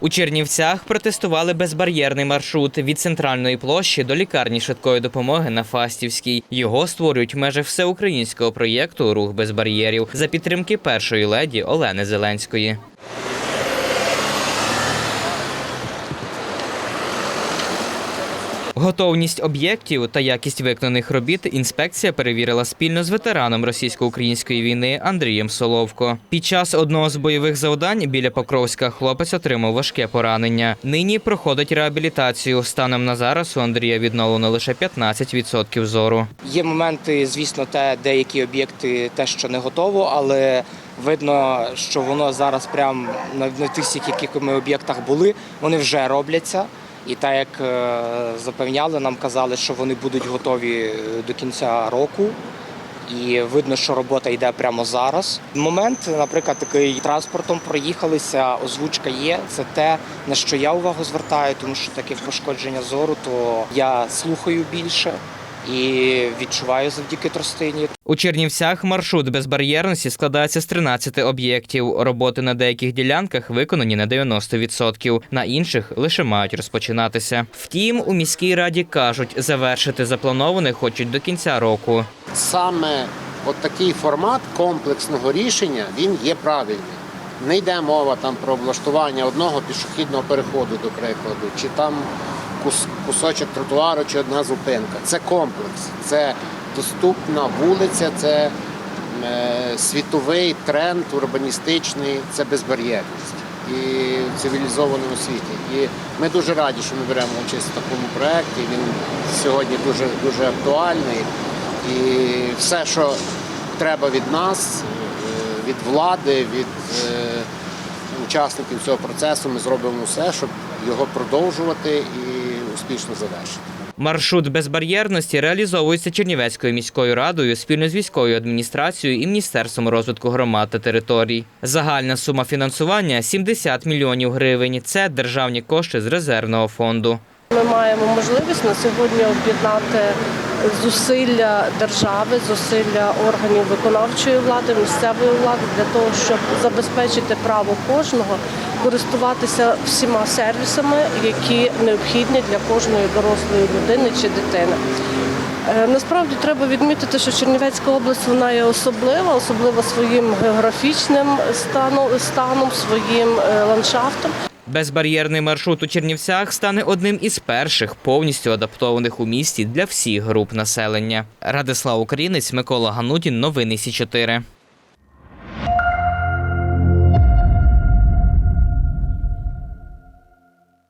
У Чернівцях протестували безбар'єрний маршрут від центральної площі до лікарні швидкої допомоги на Фастівській. Його створюють в межах всеукраїнського проєкту Рух без бар'єрів за підтримки першої леді Олени Зеленської. Готовність об'єктів та якість виконаних робіт інспекція перевірила спільно з ветераном російсько-української війни Андрієм Соловко. Під час одного з бойових завдань біля Покровська хлопець отримав важке поранення. Нині проходить реабілітацію. Станом на зараз у Андрія відновлено лише 15% зору. Є моменти, звісно, те, деякі об'єкти те, що не готово, але видно, що воно зараз прямо на, тих яких об'єктах були, вони вже робляться. І так як е, запевняли, нам казали, що вони будуть готові е, до кінця року. І видно, що робота йде прямо зараз. Момент, наприклад, такий транспортом проїхалися, озвучка є. Це те, на що я увагу звертаю, тому що таке пошкодження зору, то я слухаю більше і відчуваю завдяки тростині. У Чернівцях маршрут безбар'єрності складається з 13 об'єктів. Роботи на деяких ділянках виконані на 90%, на інших лише мають розпочинатися. Втім, у міській раді кажуть, завершити заплановане хочуть до кінця року. саме от такий формат комплексного рішення він є правильний. Не йде мова там про облаштування одного пішохідного переходу, до прикладу, чи там кус- кусочок тротуару, чи одна зупинка. Це комплекс, це доступна вулиця, це е, світовий тренд урбаністичний, це безбар'єрність і в цивілізованому світі. І ми дуже раді, що ми беремо участь в такому проєкті. Він сьогодні дуже дуже актуальний. І все, що треба від нас, від влади, від е, учасників цього процесу, ми зробимо все, щоб його продовжувати і успішно завершити. Маршрут безбар'єрності реалізовується Чернівецькою міською радою спільно з військовою адміністрацією і Міністерством розвитку громад та територій. Загальна сума фінансування 70 мільйонів гривень. Це державні кошти з резервного фонду. Ми маємо можливість на сьогодні об'єднати зусилля держави, зусилля органів виконавчої влади, місцевої влади для того, щоб забезпечити право кожного користуватися всіма сервісами, які необхідні для кожної дорослої людини чи дитини. Е, Насправді треба відмітити, що Чернівецька область вона є особлива, особлива своїм географічним станом своїм е, ландшафтом. Безбар'єрний маршрут у Чернівцях стане одним із перших повністю адаптованих у місті для всіх груп населення. Радислав Українець, Микола Ганутін. Новини Сі 4